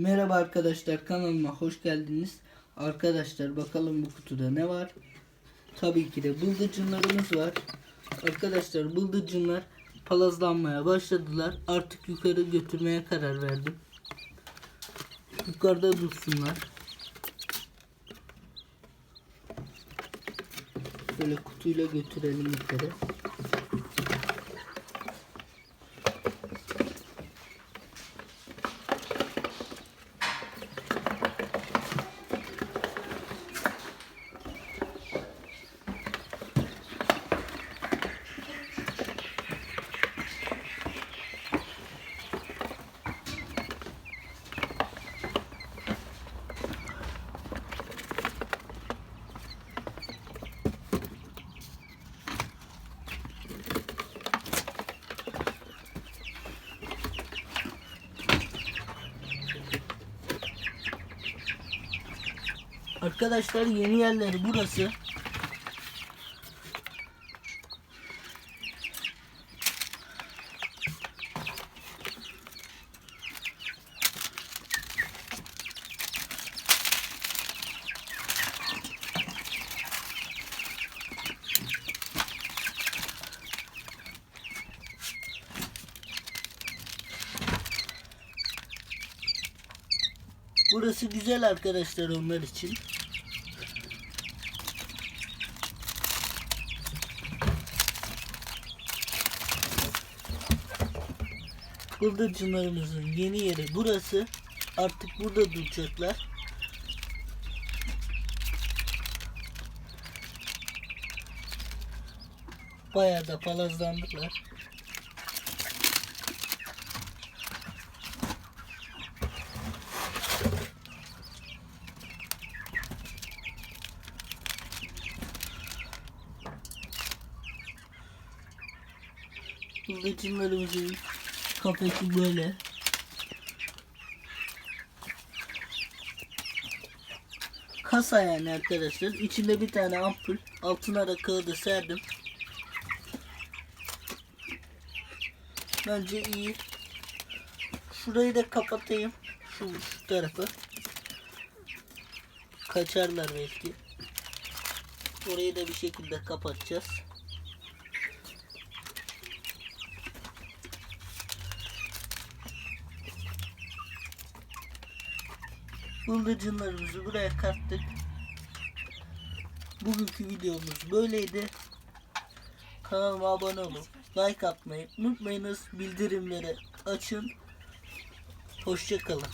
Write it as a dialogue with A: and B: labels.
A: Merhaba arkadaşlar kanalıma hoş geldiniz. Arkadaşlar bakalım bu kutuda ne var? Tabii ki de bıldırcınlarımız var. Arkadaşlar bıldırcınlar palazlanmaya başladılar. Artık yukarı götürmeye karar verdim. Yukarıda dursunlar. Böyle kutuyla götürelim yukarı. Arkadaşlar yeni yerleri burası. Burası güzel arkadaşlar onlar için. Bıldırcınlarımızın yeni yeri burası. Artık burada duracaklar. Bayağı da palazlandılar. Bıldırcınlarımızın kafesi böyle. Kasa yani arkadaşlar. İçinde bir tane ampul. Altına da kağıdı serdim. Bence iyi. Şurayı da kapatayım. Şu, şu tarafı. Kaçarlar belki. Orayı da bir şekilde kapatacağız. Bıldırcınlarımızı buraya kattık. Bugünkü videomuz böyleydi. Kanalıma abone olun. Like atmayı unutmayınız. Bildirimleri açın. Hoşçakalın.